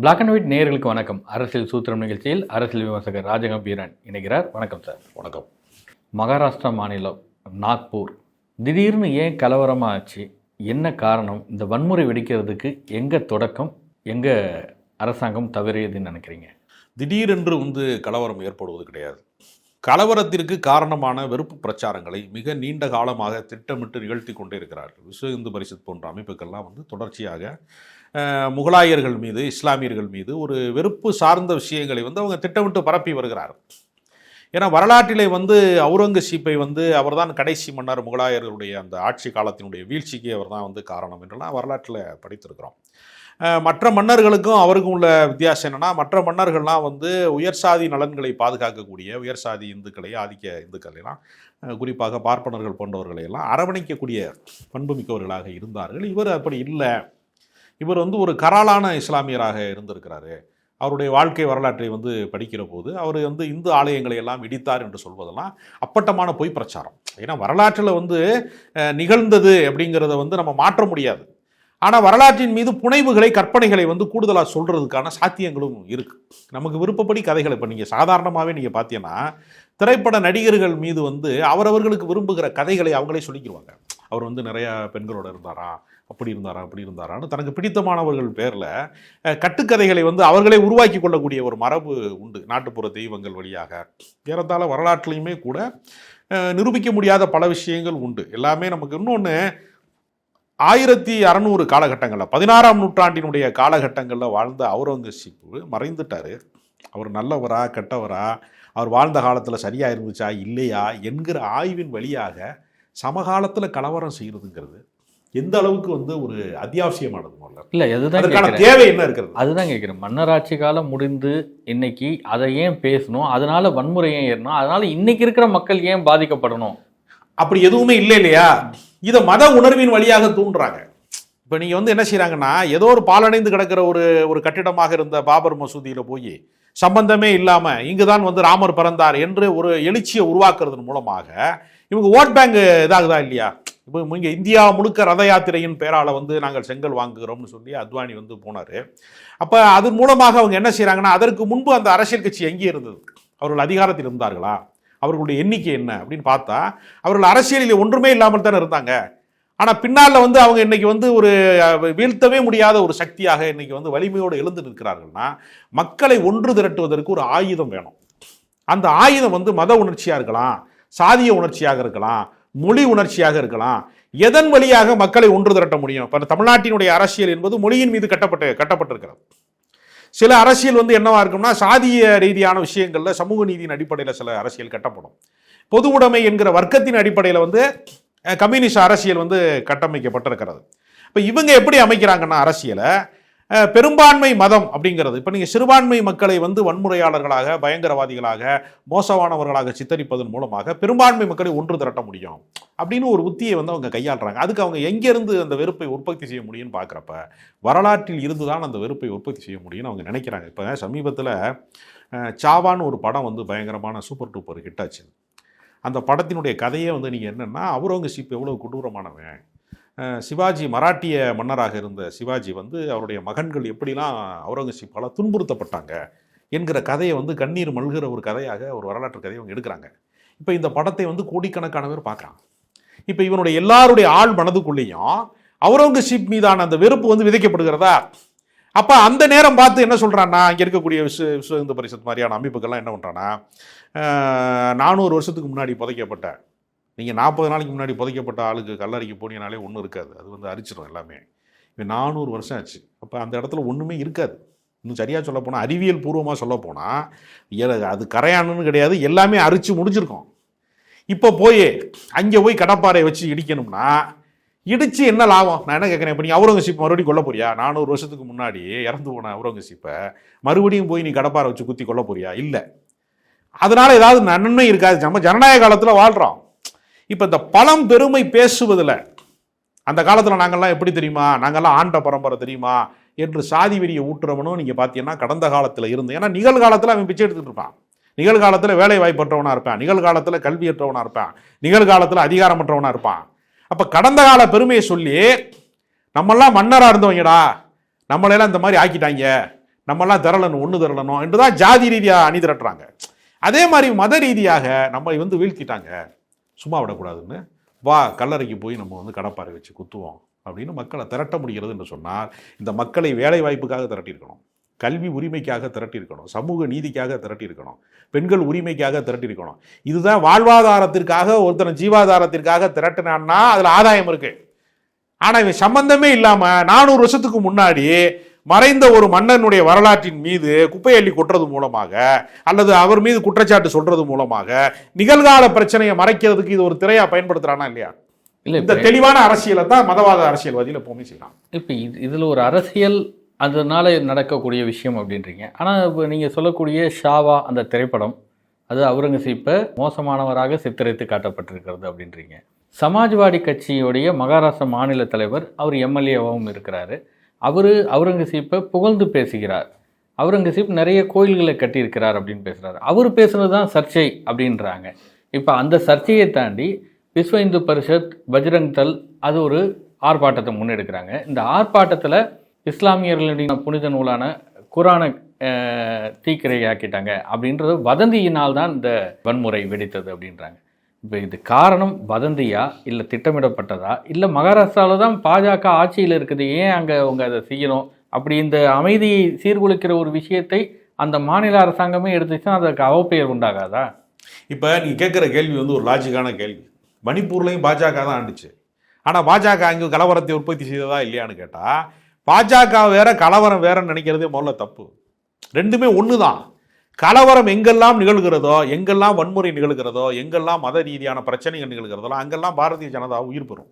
Black and white நேயர்களுக்கு வணக்கம். அரசியல் சூத்திரம் நிகழ்ச்சியில் அரசியல் விமர்சகர் ராஜகம்பீரன் இணைகிறார். வணக்கம் சார். வணக்கம். மகாராஷ்டிரா மாநிலம் நாக்பூர். திடீர்னு ஏன் கலவரமாக ஆச்சு என்ன காரணம்? இந்த வன்முறை வெடிக்கிறதுக்கு எங்கே தொடக்கம்? எங்கே அரசாங்கம் தவறியதுன்னு நினைக்கிறீங்க? திடீரென்று வந்து கலவரம் ஏற்படுவது கிடையாது. கலவரத்திற்கு காரணமான வெறுப்பு பிரச்சாரங்களை மிக நீண்ட காலமாக திட்டமிட்டு நிகழ்த்தி கொண்டே இருக்கிறார்கள் விஸ்வ இந்து பரிஷத் போன்ற அமைப்புகள்லாம் வந்து தொடர்ச்சியாக முகலாயர்கள் மீது இஸ்லாமியர்கள் மீது ஒரு வெறுப்பு சார்ந்த விஷயங்களை வந்து அவங்க திட்டமிட்டு பரப்பி வருகிறார்கள் ஏன்னா வரலாற்றிலே வந்து அவுரங்கசீப்பை வந்து அவர்தான் கடைசி மன்னர் முகலாயர்களுடைய அந்த ஆட்சி காலத்தினுடைய வீழ்ச்சிக்கு அவர்தான் வந்து காரணம் என்றெல்லாம் வரலாற்றில் படித்திருக்கிறோம். மற்ற மன்னர்களுக்கும் அவருக்கும் உள்ள வித்தியாசம் என்னென்னா மற்ற மன்னர்கள்லாம் வந்து உயர் சாதி நலன்களை பாதுகாக்கக்கூடிய உயர் சாதி இந்துக்களை ஆதிக்க இந்துக்களையெல்லாம் குறிப்பாக பார்ப்பனர்கள் போன்றவர்களை எல்லாம் அரவணைக்கக்கூடிய பண்புமிக்கவர்களாக இருந்தார்கள். இவர் அப்படி இல்லை. இவர் வந்து ஒரு கராளான இஸ்லாமியராக இருந்திருக்கிறாரு. அவருடைய வாழ்க்கை வரலாற்றை வந்து படிக்கிற போது அவர் வந்து இந்து ஆலயங்களை எல்லாம் இடித்தார் என்று சொல்வதெல்லாம் அப்பட்டமான பொய் பிரச்சாரம். ஏன்னா வரலாற்றில் வந்து நிகழ்ந்தது அப்படிங்கிறத வந்து நம்ம மாற்ற முடியாது. ஆனால் வரலாற்றின் மீது புனைவுகளை கற்பனைகளை வந்து கூடுதலாக சொல்கிறதுக்கான சாத்தியங்களும் இருக்குது நமக்கு விருப்பப்படி கதைகளை இப்போ நீங்கள் சாதாரணமாகவே நீங்கள் பார்த்தீங்கன்னா திரைப்பட நடிகர்கள் மீது வந்து அவரவர்களுக்கு விரும்புகிற கதைகளை அவங்களே சொல்லிக்கிடுவாங்க அவர் வந்து நிறையா பெண்களோட இருந்தாரா? அப்படி இருந்தாரா? அப்படி இருந்தாரான்னு தனக்கு பிடித்தமானவர்கள் பேரில் கட்டுக்கதைகளை வந்து அவர்களே உருவாக்கி கொள்ளக்கூடிய ஒரு மரபு உண்டு. நாட்டுப்புற தெய்வங்கள் வழியாக. ஏறத்தாழ வரலாற்றுலையுமே கூட நிரூபிக்க முடியாத பல விஷயங்கள் உண்டு. எல்லாமே நமக்கு இன்னொன்று ஆயிரத்தி அறநூறு காலகட்டங்களில் பதினாறாம் நூற்றாண்டினுடைய காலகட்டங்களில் வாழ்ந்த அவுரங்கசீப்பு மறைந்துட்டார். அவர் நல்லவரா கெட்டவரா அவர் வாழ்ந்த காலத்தில் சரியாக இருந்துச்சா இல்லையா என்கிற ஆய்வின் வழியாக சமகாலத்தில் கலவரம் செய்கிறதுங்கிறது எந்த அளவுக்கு வந்து ஒரு அத்தியாவசியமானது இல்லை அதுதான் தேவை என்ன இருக்கிறது? அதுதான் கேட்குறேன் மன்னராட்சி காலம் முடிந்து இன்னைக்கு அதை ஏன் பேசணும்? அதனால வன்முறை ஏன் ஏறணும்? அதனால இன்னைக்கு இருக்கிற மக்கள் ஏன் பாதிக்கப்படணும்? அப்படி எதுவுமே இல்லை இல்லையா? இதை மத உணர்வின் வழியாக தூண்டுறாங்க. இப்போ நீங்கள் வந்து என்ன செய்கிறாங்கன்னா ஏதோ ஒரு பாலடைந்து கிடக்கிற ஒரு ஒரு கட்டிடமாக இருந்த பாபர் மசூதியில் போய் சம்பந்தமே இல்லாமல் இங்கு தான் வந்து ராமர் பிறந்தார் என்று ஒரு எழுச்சியை உருவாக்குறதன் மூலமாக இவங்க ஓட் பேங்க் இதாகுதா இல்லையா? இப்போ இங்கே இந்தியா முழுக்க ரத யாத்திரையின் பேரால் வந்து நாங்கள் செங்கல் வாங்குகிறோம்னு சொல்லி அத்வானி வந்து போனார். அப்போ அதன் மூலமாக அவங்க என்ன செய்கிறாங்கன்னா அதற்கு முன்பு அந்த அரசியல் கட்சி எங்கே இருந்தது? அவர்கள் அதிகாரத்தில் இருந்தார்களா? அவர்களுடைய எண்ணிக்கை என்ன அப்படின்னு பார்த்தா அவர்கள் அரசியலில் ஒன்றுமே இல்லாமல் தானே இருந்தாங்க. ஆனால் பின்னால் வந்து அவங்க இன்னைக்கு வந்து ஒரு வீழ்த்தவே முடியாத ஒரு சக்தியாக இன்னைக்கு வந்து வலிமையோடு எழுந்து நிற்கிறார்கள்னா மக்களை ஒன்று திரட்டுவதற்கு ஒரு ஆயுதம் வேணும். அந்த ஆயுதம் வந்து மத உணர்ச்சியாக இருக்கலாம் சாதிய உணர்ச்சியாக இருக்கலாம் மொழி உணர்ச்சியாக இருக்கலாம். எதன் வழியாக மக்களை ஒன்று திரட்ட முடியும்? இப்போ தமிழ்நாட்டினுடைய அரசியல் என்பது மொழியின் மீது கட்டப்பட்டு கட்டப்பட்டிருக்கிறது. சில அரசியல் வந்து என்னவா இருக்கும்னா சாதிய ரீதியான விஷயங்கள்ல சமூக நீதியின் அடிப்படையில் சில அரசியல் கட்டப்படும். பொது உடைமை என்கிற வர்க்கத்தின் அடிப்படையில் வந்து கம்யூனிஸ்ட் அரசியல் வந்து கட்டமைக்கப்பட்டிருக்கிறது. இப்போ இவங்க எப்படி அமைக்கிறாங்கன்னா அரசியலை பெரும்பான்மை மதம் அப்படிங்கிறது. இப்போ நீங்கள் சிறுபான்மை மக்களை வந்து வன்முறையாளர்களாக பயங்கரவாதிகளாக மோசமானவர்களாக சித்தரிப்பதன் மூலமாக பெரும்பான்மை மக்களை ஒன்று திரட்ட முடியும் அப்படின்னு ஒரு உத்தியை வந்து அவங்க கையாளுறாங்க. அதுக்கு அவங்க எங்கேருந்து அந்த வெறுப்பை உற்பத்தி செய்ய முடியும்னு பார்க்குறப்ப வரலாற்றில் இருந்து தான் அந்த வெறுப்பை உற்பத்தி செய்ய முடியும்னு அவங்க நினைக்கிறாங்க. இப்போ சமீபத்தில் சாவான்னு ஒரு படம் வந்து பயங்கரமான சூப்பர் டூப்பர் ஹிட் ஆச்சு அந்த படத்தினுடைய கதையே வந்து நீங்கள் என்னென்னா அவுரங்கசீப் எவ்வளோ கொடூரமானவன் சிவாஜி மராட்டிய மன்னராக இருந்த சிவாஜி வந்து அவருடைய மகன்கள் எப்படிலாம் அவுரங்கசீப்பால் துன்புறுத்தப்பட்டாங்க என்கிற கதையை வந்து கண்ணீர் மல்கிற ஒரு கதையாக ஒரு வரலாற்று கதையை அவங்க எடுக்கிறாங்க. இப்போ இந்த படத்தை வந்து கோடிக்கணக்கான பேர் பார்க்குறாங்க இப்போ இவனுடைய எல்லாருடைய ஆள் மனதுக்குள்ளேயும் அவுரங்கசீப் மீதான அந்த வெறுப்பு வந்து விதைக்கப்படுகிறதா? அப்போ அந்த நேரம் பார்த்து என்ன சொல்கிறான்னா இங்கே இருக்கக்கூடிய விஸ்வ விஸ்வ இந்து பரிஷத் மாதிரியான அமைப்புகள்லாம் என்ன பண்ணுறான்னா நானூறு வருஷத்துக்கு முன்னாடி புதைக்கப்பட்ட நீங்கள் நாற்பது நாளைக்கு முன்னாடி புதைக்கப்பட்ட ஆளுக்கு கல்லறைக்கு போனீங்கனாலே ஒன்றும் இருக்காது. அது வந்து அரிச்சிடும் எல்லாமே. இப்போ நானூறு வருஷம் ஆச்சு. அப்போ அந்த இடத்துல ஒன்றுமே இருக்காது. இன்னும் சரியாக சொல்ல போனால் அறிவியல் பூர்வமாக சொல்ல போனால் அது கரையானுன்னு கிடையாது. எல்லாமே அரிச்சு முடிஞ்சிருக்கும். இப்போ போய் அங்கே போய் கடப்பாறை வச்சு இடிக்கணும்னா இடித்து என்ன லாபம்? நான் என்ன கேட்குறேன் இப்போ நீ அவுரங்கசீப் மறுபடியும் கொல்ல போறியா? நானூறு வருஷத்துக்கு முன்னாடி இறந்து போன அவுரங்கசீப்பை மறுபடியும் போய் நீ கடப்பாறை வச்சு குத்தி கொல்ல போறியா? இல்லை. அதனால ஏதாவது நன்மை இருக்காது. நம்ம ஜனநாயக காலத்தில் வாழ்கிறோம் இப்போ இந்த பழம் பெருமை பேசுவதில் அந்த காலத்தில் நாங்கள்லாம் எப்படி தெரியுமா? நாங்கள்லாம் ஆண்ட பரம்பரை தெரியுமா? என்று சாதி வெறியை ஊட்டுறவனும் நீங்கள் பார்த்தீங்கன்னா கடந்த காலத்தில் இருந்து ஏன்னா நிகழ்காலத்தில் அவன் பிச்சை எடுத்துகிட்டு இருப்பான். நிகழ்காலத்தில் வேலை வாய்ப்பற்றவனாக இருப்பான். நிகழ்காலத்தில் கல்வியற்றவனாக இருப்பான். நிகழ்காலத்தில் அதிகாரமற்றவனாக இருப்பான். அப்போ கடந்த கால பெருமையை சொல்லி நம்மெல்லாம் மன்னராக இருந்தவங்கடா. நம்மளையெல்லாம் இந்த மாதிரி ஆக்கிட்டாங்க. நம்மெல்லாம் திரளணும் ஒன்று திரளணும் என்று தான் ஜாதி ரீதியாக அணி திரட்டுறாங்க. அதே மாதிரி மத ரீதியாக நம்ம வந்து வீழ்த்திட்டாங்க. சும்மா விடக்கூடாதுன்னு வா கல்லறைக்கு போய் நம்ம வந்து கடப்பாறை வச்சு குத்துவோம் அப்படின்னு மக்களை திரட்ட முடிகிறது என்று சொன்னால் இந்த மக்களை வேலை வாய்ப்புக்காக திரட்டியிருக்கணும் கல்வி உரிமைக்காக திரட்டியிருக்கணும் சமூக நீதிக்காக திரட்டியிருக்கணும் பெண்கள் உரிமைக்காக திரட்டியிருக்கணும். இதுதான் வாழ்வாதாரத்திற்காக ஒருத்தனை ஜீவாதாரத்திற்காக திரட்டினான்னா அதில் ஆதாயம் இருக்குது ஆனால் இவன் சம்பந்தமே இல்லாமல் நானூறு வருஷத்துக்கு முன்னாடி மறைந்த ஒரு மன்னனுடைய வரலாற்றின் மீது குப்பை அள்ளி கொட்டுறது மூலமாக அல்லது அவர் மீது குற்றச்சாட்டு சொல்றது மூலமாக நிகழ்கால பிரச்சனையை மறைக்கிறதுக்கு இது ஒரு திரையா பயன்படுத்துறானா இல்லையா? இல்லை இந்த தெளிவான அரசியலை தான் மதவாத அரசியல்வாதிகள் எப்பவுமே செய்யலாம் இப்போ இது இதில் ஒரு அரசியல் அதனால நடக்கக்கூடிய விஷயம் அப்படின்றீங்க. ஆனால் இப்போ நீங்கள் சொல்லக்கூடிய ஷாவா அந்த திரைப்படம் அது அவுரங்கசீப்பை மோசமானவராக சித்தரித்து காட்டப்பட்டிருக்கிறது அப்படின்றீங்க. சமாஜ்வாடி கட்சியுடைய மகாராஷ்டிரா மாநில தலைவர் அவர் எம்எல்ஏவாகவும் இருக்கிறாரு. அவர் அவுரங்கசீப்பை புகழ்ந்து பேசுகிறார். அவுரங்கசீப் நிறைய கோயில்களை கட்டியிருக்கிறார் அப்படின்னு பேசுகிறார் அவர் பேசுனது தான் சர்ச்சை அப்படின்றாங்க. இப்போ அந்த சர்ச்சையை தாண்டி விஸ்வ இந்து பரிஷத் பஜ்ரங் தல் அது ஒரு ஆர்ப்பாட்டத்தை முன்னெடுக்கிறாங்க. இந்த ஆர்ப்பாட்டத்தில் இஸ்லாமியர்களுடைய புனித நூலான குரானை தீக்கிரையாக்கிட்டாங்க அப்படின்றது வதந்தியினால் தான் இந்த வன்முறை வெடித்தது அப்படின்றாங்க. இப்போ இது காரணம் வதந்தியா? இல்லை திட்டமிடப்பட்டதா? இல்லை மகாராஷ்டிராவில் தான் பாஜக ஆட்சியில் இருக்குது. ஏன் அங்கே அவங்க அதை செய்யணும்? அப்படி இந்த அமைதியை சீர்குலைக்கிற ஒரு விஷயத்தை அந்த மாநில அரசாங்கமே எடுத்துச்சுன்னா அதற்கு அவப்பெயர் உண்டாகாதா? இப்போ நீ கேட்குற கேள்வி வந்து ஒரு லாஜிக்கான கேள்வி. மணிப்பூர்லேயும் பாஜக தான் ஆண்டுச்சு. ஆனால் பாஜக அங்கே கலவரத்தை உற்பத்தி செய்ததா இல்லையான்னு கேட்டால் பாஜக வேற கலவரம் வேறன்னு நினைக்கிறதே முதல்ல தப்பு. ரெண்டுமே ஒன்று தான் கலவரம் எங்கெல்லாம் நிகழ்கிறதோ எங்கெல்லாம் வன்முறை நிகழ்கிறதோ எங்கெல்லாம் மத ரீதியான பிரச்சனைகள் நிகழ்கிறதோ அங்கெல்லாம் பாரதிய ஜனதா உயிர் பெறும்.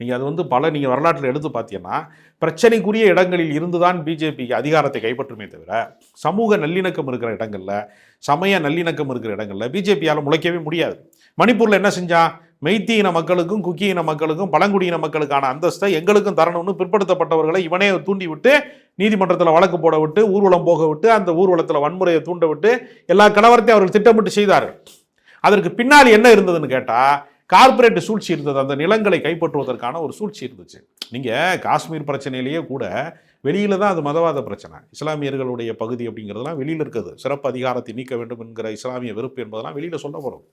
நீங்கள் அது வந்து பல நீங்கள் வரலாற்றில் எடுத்து பார்த்தீங்கன்னா பிரச்சனைக்குரிய இடங்களில் இருந்து தான் பிஜேபிக்கு அதிகாரத்தை கைப்பற்றுமே தவிர சமூக நல்லிணக்கம் இருக்கிற இடங்களில் சமய நல்லிணக்கம் இருக்கிற இடங்களில் பிஜேபியால் முளைக்கவே முடியாது. மணிப்பூரில் என்ன செஞ்சான் மெய்த்தி இன மக்களுக்கும் குக்கி இன மக்களுக்கும் பழங்குடியின மக்களுக்கான அந்தஸ்தை எங்களுக்கும் தரணும்னு பிற்படுத்தப்பட்டவர்களை இவனே தூண்டி விட்டு நீதிமன்றத்தில் வழக்கு போட விட்டு ஊர்வலம் போக விட்டு அந்த ஊர்வலத்தில் வன்முறையை தூண்ட விட்டு எல்லா கலவரத்தையும் அவர்கள் திட்டமிட்டு செய்தார்கள். அதற்கு பின்னால் என்ன இருந்ததுன்னு கேட்டால் கார்பரேட் சூழ்ச்சி இருந்தது. அந்த நிலங்களை கைப்பற்றுவதற்கான ஒரு சூழ்ச்சி இருந்துச்சு. நீங்கள் காஷ்மீர் பிரச்சனையிலேயே கூட வெளியில் தான் அது மதவாத பிரச்சனை. இஸ்லாமியர்களுடைய பகுதி அப்படிங்கிறதெல்லாம் வெளியில் இருக்குது. சிறப்பு அதிகாரத்தை நீக்க வேண்டும் என்கிற இஸ்லாமிய வெறுப்பு என்பதெல்லாம் வெளியில் சொல்ல போகிறோம்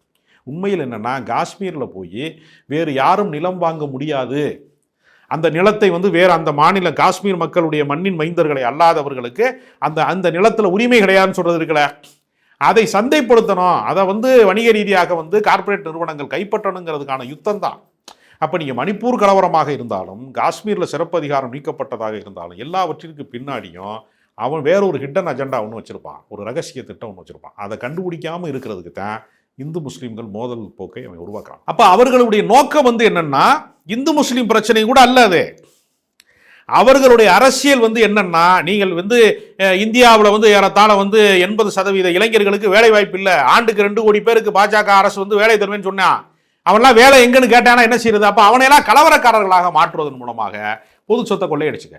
உண்மையில் என்னென்னா காஷ்மீரில் போய் வேறு யாரும் நிலம் வாங்க முடியாது. அந்த நிலத்தை வந்து வேறு அந்த மாநில காஷ்மீர் மக்களுடைய மண்ணின் மைந்தர்களை அல்லாதவர்களுக்கு அந்த அந்த நிலத்தில் உரிமை கிடையாதுன்னு சொல்கிறது இருக்கல அதை சந்தைப்படுத்தணும். அதை வந்து வணிக ரீதியாக வந்து கார்ப்பரேட் நிறுவனங்கள் கைப்பற்றணுங்கிறதுக்கான யுத்தம் தான் அப்போ நீங்கள் மணிப்பூர் கலவரமாக இருந்தாலும் காஷ்மீரில் சிறப்பு அதிகாரம் நீக்கப்பட்டதாக இருந்தாலும் எல்லாவற்றிற்கு பின்னாடியும் அவன் வேற ஒரு ஹிட்டன் அஜெண்டா ஒன்று வச்சுருப்பான். ஒரு ரகசிய திட்டம் ஒன்று வச்சுருப்பான். அதை கண்டுபிடிக்காமல் இருக்கிறதுக்கு தான் இந்து முஸ்லீம்கள் மோதல் போக்கை அவன் உருவாக்குறான். அப்போ அவர்களுடைய நோக்கம் வந்து என்னன்னா இந்து முஸ்லீம் பிரச்சனை கூட அல்ல அது. அவர்களுடைய அரசியல் வந்து என்னன்னா நீங்கள் வந்து இந்தியாவில் வந்து ஏறத்தாழ வந்து எண்பது சதவீத இளைஞர்களுக்கு வேலை வாய்ப்பு இல்லை. ஆண்டுக்கு ரெண்டு கோடி பேருக்கு பாஜக அரசு வந்து வேலை தருவேன்னு சொன்னான் அவன்லாம் வேலை எங்கன்னு கேட்டானா என்ன செய்யறது அப்போ அவனையெல்லாம் கலவரக்காரர்களாக மாற்றுவதன் மூலமாக பொது சொத்தை கொள்ளையடிச்சுக்க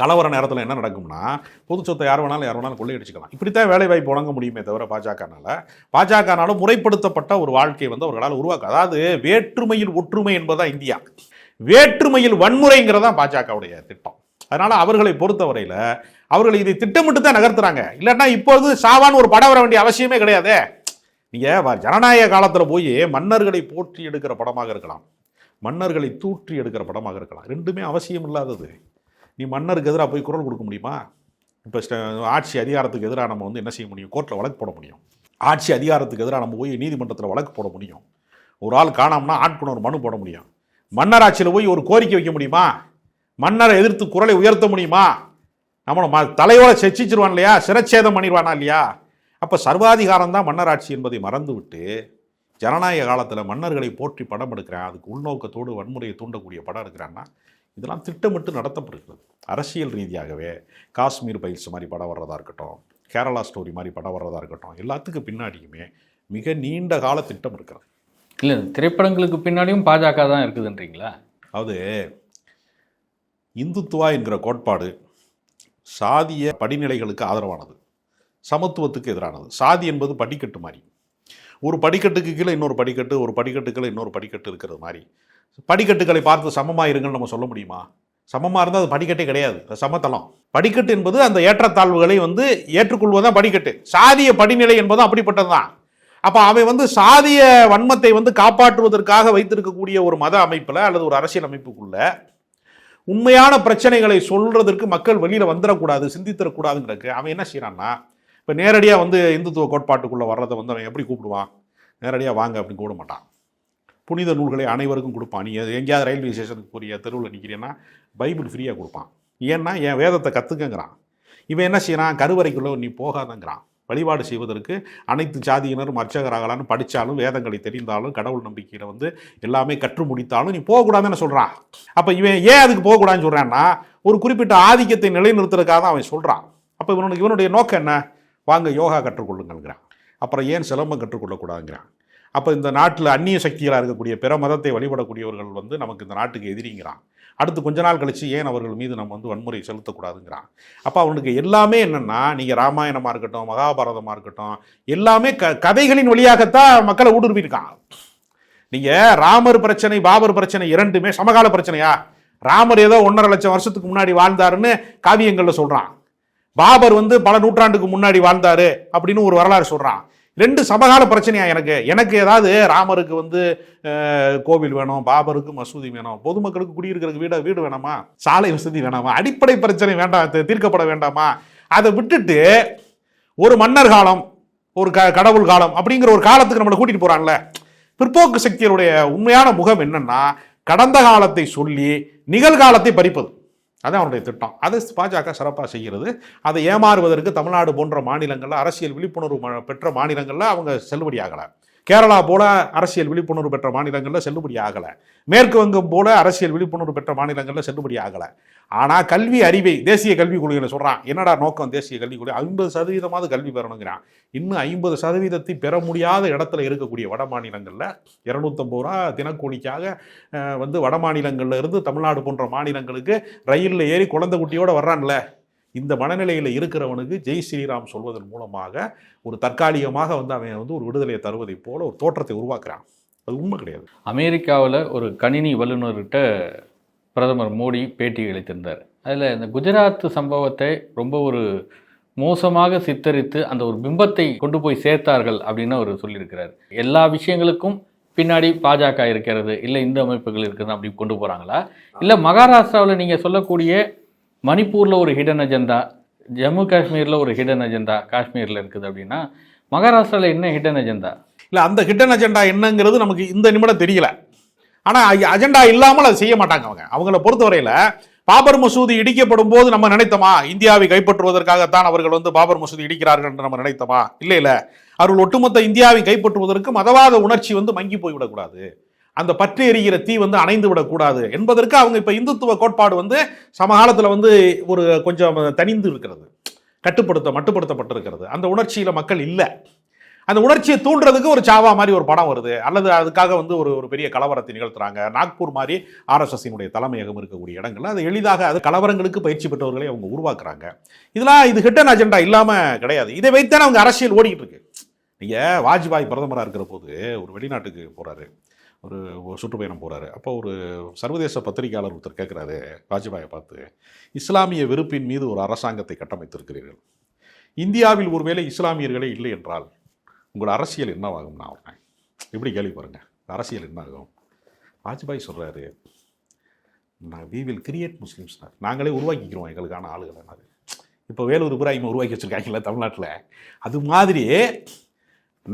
கலவர நேரத்தில் என்ன நடக்கும்னா பொது சொத்தை யார் வேணாலும் யார் வேணாலும் கொள்ளையடிச்சுக்கலாம். இப்படித்தான் வேலை வாய்ப்பு வழங்க முடியுமே தவிர பாஜகனால. பாஜகனால முறைப்படுத்தப்பட்ட ஒரு வாழ்க்கையை வந்து அவர்களால் உருவாக்க அதாவது வேற்றுமையில் ஒற்றுமை என்பதுதான் இந்தியா. வேற்றுமையில் வன்முறைங்கிறதா பாஜகவுடைய திட்டம். அதனால அவர்களை பொறுத்தவரையில் அவர்கள் இதை திட்டமிட்டு தான் நகர்த்துறாங்க. இல்லைன்னா இப்போது சாவான் ஒரு படம் வர வேண்டிய அவசியமே கிடையாதே. நீங்கள் ஜனநாயக காலத்தில் போய் மன்னர்களை போற்றி எடுக்கிற படமாக இருக்கலாம். மன்னர்களை தூற்றி எடுக்கிற படமாக இருக்கலாம். ரெண்டுமே அவசியம் இல்லாதது. நீ மன்னருக்கு எதிராக போய் குரல் கொடுக்க முடியுமா? இப்போ ஆட்சி அதிகாரத்துக்கு எதிராக நம்ம வந்து என்ன செய்ய முடியும்? கோர்ட்டில் வழக்கு போட முடியும். ஆட்சி அதிகாரத்துக்கு எதிராக நம்ம போய் நீதிமன்றத்தில் வழக்கு போட முடியும். ஒரு ஆள் காணாமனா ஒரு மனு போட முடியும். மன்னர் ஆட்சியில் போய் ஒரு கோரிக்கை வைக்க முடியுமா? மன்னரை எதிர்த்து குரலை உயர்த்த முடியுமா? நம்மளை ம தலையோட செச்சிச்சிருவான் இல்லையா? சிரச்சேதம் பண்ணிடுவானா இல்லையா? அப்போ சர்வாதிகாரம் தான் மன்னராட்சி என்பதை மறந்துவிட்டு ஜனநாயக காலத்தில் மன்னர்களை போற்றி படம் எடுக்கிறேன் அதுக்கு உள்நோக்கத்தோடு வன்முறையை தூண்டக்கூடிய படம் எடுக்கிறான்னா இதெல்லாம் திட்டமிட்டு நடத்தப்படுகிறது அரசியல் ரீதியாகவே காஷ்மீர் பயில்ஸ் மாதிரி படம் வர்றதா இருக்கட்டும் கேரளா ஸ்டோரி மாதிரி படம் வர்றதா இருக்கட்டும் எல்லாத்துக்கும் பின்னாடியுமே மிக நீண்ட கால திட்டம் இருக்கிறது. இல்லை திரைப்படங்களுக்கு பின்னாடியும் பாஜக தான் இருக்குதுன்றீங்களா? அதாவது இந்துத்துவா என்கிற கோட்பாடு சாதிய படிநிலைகளுக்கு ஆதரவானது சமத்துவத்துக்கு எதிரானது. சாதி என்பது படிக்கட்டு மாதிரி. ஒரு படிக்கட்டுக்கு கீழே இன்னொரு படிக்கட்டு ஒரு படிக்கட்டு கீழே இன்னொரு படிக்கட்டு இருக்கிறது மாதிரி. படிக்கட்டுகளை பார்த்து சமமாக இருங்கன்னு நம்ம சொல்ல முடியுமா? சமமாக இருந்தால் அது படிக்கட்டே கிடையாது. அது சமதளம் படிக்கட்டு என்பது அந்த ஏற்றத்தாழ்வுகளை வந்து ஏற்றுக்கொள்வதுதான் படிக்கட்டு. சாதிய படிநிலை என்பதும் அப்படிப்பட்டது தான் அப்போ அவன் வந்து சாதிய வன்மத்தை வந்து காப்பாற்றுவதற்காக வைத்திருக்கக்கூடிய ஒரு மத அமைப்பில் அல்லது ஒரு அரசியல் அமைப்புக்குள்ள உண்மையான பிரச்சனைகளை சொல்றதற்கு மக்கள் வெளியில் வந்துடக்கூடாது சிந்தித்தரக்கூடாதுங்கிறதுக்கு அவன் என்ன செய்கிறான்னா இப்போ நேரடியாக வந்து இந்துத்துவ கோட்பாட்டுக்குள்ளே வர்றதை வந்து அவன் எப்படி கூப்பிடுவான்? நேரடியாக வாங்க அப்படின்னு கூப்பிட மாட்டான். புனித நூல்களை அனைவருக்கும் கொடுப்பான். நீ எங்கேயாவது ரயில்வே ஸ்டேஷனுக்கு போறிய தெருவில் நிற்கிறேன்னா பைபிள் ஃப்ரீயாக கொடுப்பான். ஏன்னா என் வேதத்தை கற்றுக்கங்கிறான் இவன் என்ன செய்யறான்? கருவறைக்குள்ளே நீ போகாதங்கிறான். வழிபாடு செய்வதற்கு அனைத்து ஜாதியினரும் அர்ச்சகராகலான்னு படித்தாலும் வேதங்களை தெரிந்தாலும் கடவுள் நம்பிக்கையில் வந்து எல்லாமே கற்று முடித்தாலும் நீ போகக்கூடாதுன்னு சொல்கிறான் அப்போ இவன் ஏன் அதுக்கு போகக்கூடாதுன்னு சொல்கிறான்னா ஒரு குறிப்பிட்ட ஆதிக்கத்தை நிலைநிறுத்துறதுக்காக தான் அவன் சொல்கிறான் அப்போ இவனுக்கு இவனுடைய நோக்கம் என்ன? வாங்க யோகா கற்றுக்கொள்ளுங்கிறான் அப்புறம் ஏன் சிலம்பம் கற்றுக்கொள்ளக்கூடாதுங்கிறான். அப்போ இந்த நாட்டில் அந்நிய சக்திகளாக இருக்கக்கூடிய பிற மதத்தை வழிபடக்கூடியவர்கள் வந்து நமக்கு இந்த நாட்டுக்கு எதிரிங்கிறான். அடுத்து கொஞ்ச நாள் கழித்து ஏன் அவர்கள் மீது நம்ம வந்து வன்முறை செலுத்தக்கூடாதுங்கிறான். அப்போ அவனுக்கு எல்லாமே என்னென்னா நீங்கள் ராமாயணமாக இருக்கட்டும் மகாபாரதமாக இருக்கட்டும் எல்லாமே க கதைகளின் வழியாகத்தான் மக்களை ஊடுருவிருக்கான் நீங்கள் ராமர் பிரச்சனை பாபர் பிரச்சனை இரண்டுமே சமகால பிரச்சனையா? ராமர் ஏதோ ஒன்றரை லட்சம் வருஷத்துக்கு முன்னாடி வாழ்ந்தாருன்னு காவியங்களில் சொல்கிறான் பாபர் வந்து பல நூற்றாண்டுக்கு முன்னாடி வாழ்ந்தாரு அப்படின்னு ஒரு வரலாறு சொல்கிறான் ரெண்டு சமகால பிரச்சனையா எனக்கு? எனக்கு ஏதாவது ராமருக்கு வந்து கோவில் வேணும் பாபருக்கு மசூதி வேணும் பொதுமக்களுக்கு குடியிருக்கிறதுக்கு வீடு வீடு வேணாமா? சாலை வசதி வேணாமா? அடிப்படை பிரச்சனை வேண்டாம் தீர்க்கப்பட வேண்டாமா? அதை விட்டுட்டு ஒரு மன்னர் காலம் ஒரு க கடவுள் காலம் அப்படிங்கிற ஒரு காலத்துக்கு நம்மளை கூட்டிகிட்டு போகிறாங்களே பிற்போக்கு சக்திகளுடைய உண்மையான முகம் என்னன்னா கடந்த காலத்தை சொல்லி நிகழ்காலத்தை பறிப்பது. அது அவருடைய திட்டம். அதை பாஜக சிறப்பாக செய்கிறது. அதை ஏமாறுவதற்கு தமிழ்நாடு போன்ற மாநிலங்களில் அரசியல் விழிப்புணர்வு பெற்ற மாநிலங்களில் அவங்க செல்லுபடியாகலை. கேரளா போல அரசியல் விழிப்புணர்வு பெற்ற மாநிலங்களில் செல்லுபடி ஆகலை. மேற்கு வங்கம் போல அரசியல் விழிப்புணர்வு பெற்ற மாநிலங்களில் செல்லுபடி ஆகலை. ஆனால் கல்வி அறிவை தேசிய கல்விக் கொள்கையில் சொல்கிறான் என்னடா நோக்கம் தேசிய கல்விக் கொள்கை? ஐம்பது சதவீதமாவது கல்வி பெறணுங்கிறான். இன்னும் ஐம்பது சதவீதத்தை பெற முடியாத இடத்துல இருக்கக்கூடிய வட மாநிலங்களில் இரநூத்தம்பது ரூபா தினக்கூலிக்காக வந்து வட மாநிலங்களில் இருந்து தமிழ்நாடு போன்ற மாநிலங்களுக்கு ரயிலில் ஏறி குழந்தை குட்டியோட வர்றான்ல. இந்த மனநிலையில் இருக்கிறவனுக்கு ஜெய் ஸ்ரீராம் சொல்வதன் மூலமாக ஒரு தற்காலிகமாக வந்து அவன் வந்து ஒரு விடுதலையை தருவதைப் போல ஒரு தோற்றத்தை உருவாக்குறான். அது உண்மை கிடையாது. அமெரிக்காவில் ஒரு கணினி வல்லுநர்கிட்ட பிரதமர் மோடி பேட்டி அளித்திருந்தார். அதில் இந்த குஜராத் சம்பவத்தை ரொம்ப ஒரு மோசமாக சித்தரித்து அந்த ஒரு பிம்பத்தை கொண்டு போய் சேர்த்தார்கள் அப்படின்னு அவர் சொல்லியிருக்கிறார். எல்லா விஷயங்களுக்கும் பின்னாடி பாஜக இருக்கிறது இல்லை இந்த அமைப்புகள் இருக்குது அப்படி கொண்டு போகிறாங்களா இல்லை மகாராஷ்டிராவில் நீங்கள் சொல்லக்கூடிய மணிப்பூரில் ஒரு ஹிடன் அஜெண்டா ஜம்மு காஷ்மீரில் ஒரு ஹிடன் அஜெண்டா காஷ்மீரில் இருக்குது அப்படின்னா மகாராஷ்டிராவில் என்ன ஹிடன் அஜெண்டா இல்லை அந்த ஹிடன் அஜெண்டா என்னங்கிறது நமக்கு இந்த நிமிடம் தெரியல. ஆனால் அஜெண்டா இல்லாமல் அதை செய்ய மாட்டாங்க அவங்க. அவங்கள பொறுத்தவரையில் பாபர் மசூதி இடிக்கப்படும் போது நம்ம நினைத்தோமா? இந்தியாவை கைப்பற்றுவதற்காகத்தான் அவர்கள் வந்து பாபர் மசூதி இடிக்கிறார்கள் என்று நம்ம நினைத்தோமா? இல்லை இல்லை அவர்கள் ஒட்டுமொத்த இந்தியாவை கைப்பற்றுவதற்கு மதவாத உணர்ச்சி வந்து மங்கி போய்விடக்கூடாது. அந்த பற்றி எரிகிற தீ வந்து அணைந்து விடக்கூடாது என்பதற்கு அவங்க இப்போ இந்துத்துவ கோட்பாடு வந்து சமகாலத்தில் வந்து ஒரு கொஞ்சம் தனிந்து இருக்கிறது. கட்டுப்படுத்த மட்டுப்படுத்தப்பட்டிருக்கிறது. அந்த உணர்ச்சியில் மக்கள் இல்லை. அந்த உணர்ச்சியை தூண்டுறதுக்கு ஒரு சாவா மாதிரி ஒரு படம் வருது. அல்லது அதுக்காக வந்து ஒரு ஒரு பெரிய கலவரத்தை நிகழ்த்துறாங்க. நாக்பூர் மாதிரி ஆர்எஸ்எஸ்ஸினுடைய தலைமையகம் இருக்கக்கூடிய இடங்கள்ல அது எளிதாக அது கலவரங்களுக்கு பயிற்சி பெற்றவர்களை அவங்க உருவாக்குறாங்க. இதெல்லாம் இது ஹிட்டன் அஜெண்டா இல்லாமல் கிடையாது. இதை வைத்தானே அவங்க அரசியல் ஓடிக்கிட்டு இருக்கு. நீங்கள் வாஜ்பாய் பிரதமராக இருக்கிற போது ஒரு வெளிநாட்டுக்கு போகிறாரு ஒரு ஒரு சுற்றுப்பயணம் போகிறாரு அப்போ ஒரு சர்வதேச பத்திரிகையாளர் ஒருத்தர் கேட்குறாரு வாஜ்பாயை பார்த்து இஸ்லாமிய வெறுப்பின் மீது ஒரு அரசாங்கத்தை கட்டமைத்திருக்கிறீர்கள். இந்தியாவில் ஒருவேளை இஸ்லாமியர்களே இல்லை என்றால் உங்களோட அரசியல் என்னவாகும் நான் அவன் எப்படி கேள்வி பாருங்கள் அரசியல் என்ன ஆகும் வாஜ்பாய் சொல்கிறாரு நான் வி வில் கிரியேட் முஸ்லீம்ஸ் நாங்களே உருவாக்கிக்கிறோம் எங்களுக்கான ஆளுகளை. இப்போ வேலூர் இப்ராஹிம் உருவாக்கி வச்சிருக்காங்கல்ல தமிழ்நாட்டில். அது மாதிரி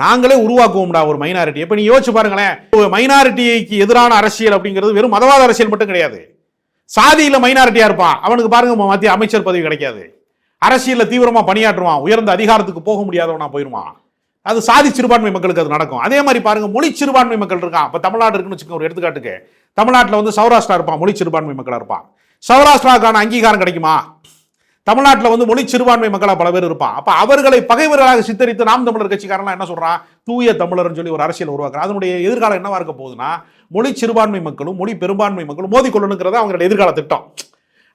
நாங்களே உருவாக்குவோம்டா ஒரு மைனாரிட்டி இப்போ நீ யோசிச்சு பாருங்களேன். மைனாரிட்டிக்கு எதிரான அரசியல் அப்படிங்கிறது வெறும் மதவாத அரசியல் மட்டும் கிடையாது. சாதியில் மைனாரிட்டியாக இருப்பான். அவனுக்கு பாருங்க மத்திய அமைச்சர் பதவி கிடைக்காது. அரசியலில் தீவிரமாக பணியாற்றுவான். உயர்ந்த அதிகாரத்துக்கு போக முடியாதவனா போயிடுவான். அது சாதி சிறுபான்மை மக்களுக்கு அது நடக்கும். அதே மாதிரி பாருங்க மொழி சிறுபான்மை மக்கள் இருக்கான். இப்போ தமிழ்நாடு இருக்குன்னு வச்சுக்கோங்க ஒரு எடுத்துக்காட்டுக்கு. தமிழ்நாட்டில் வந்து சௌராஷ்டிரா இருப்பான் மொழி சிறுபான்மை மக்களாக இருப்பான். சௌராஷ்டிராவுக்கான அங்கீகாரம் கிடைக்குமா? தமிழ்நாட்டில் வந்து மொழி சிறுபான்மை மக்களாக பல பேர் இருப்பான் அப்போ அவர்களை பகைவர்களாக சித்தரித்து நாம் தமிழர் கட்சிக்காரன்லாம் என்ன சொல்கிறான் தூய தமிழர்னு சொல்லி ஒரு அரசியல் உருவாக்குறான் அதனுடைய எதிர்காலம் என்னவா இருக்க போகுதுன்னா மொழி சிறுபான்மை மக்களும் மொழி பெரும்பான்மை மக்களும் மோதிக்கொள்ளணுங்கிறத அவங்களுடைய எதிர்கால திட்டம்.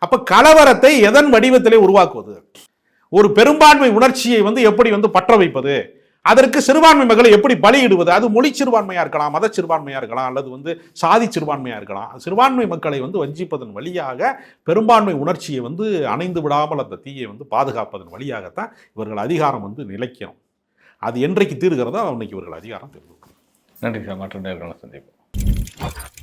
அப்போ கலவரத்தை எதன் வடிவத்திலே உருவாக்குவது? ஒரு பெரும்பான்மை உணர்ச்சியை வந்து எப்படி வந்து பற்ற வைப்பது அதற்கு சிறுபான்மை மக்களை எப்படி பலியிடுவது? அது மொழி சிறுபான்மையாக இருக்கலாம் மத சிறுபான்மையாக இருக்கலாம் அல்லது வந்து சாதி சிறுபான்மையாக இருக்கலாம். சிறுபான்மை மக்களை வந்து வஞ்சிப்பதன் வழியாக பெரும்பான்மை உணர்ச்சியை வந்து அணைந்து விடாமல் அந்த தீயை வந்து பாதுகாப்பதன் வழியாகத்தான் இவர்கள் அதிகாரம் வந்து நிலைக்கும் அது என்றைக்கு தீர்கிறதோ அன்னைக்கு இவர்கள் அதிகாரம் தீர்வு நன்றி சார். மற்ற நேர்களை சந்திப்போம்.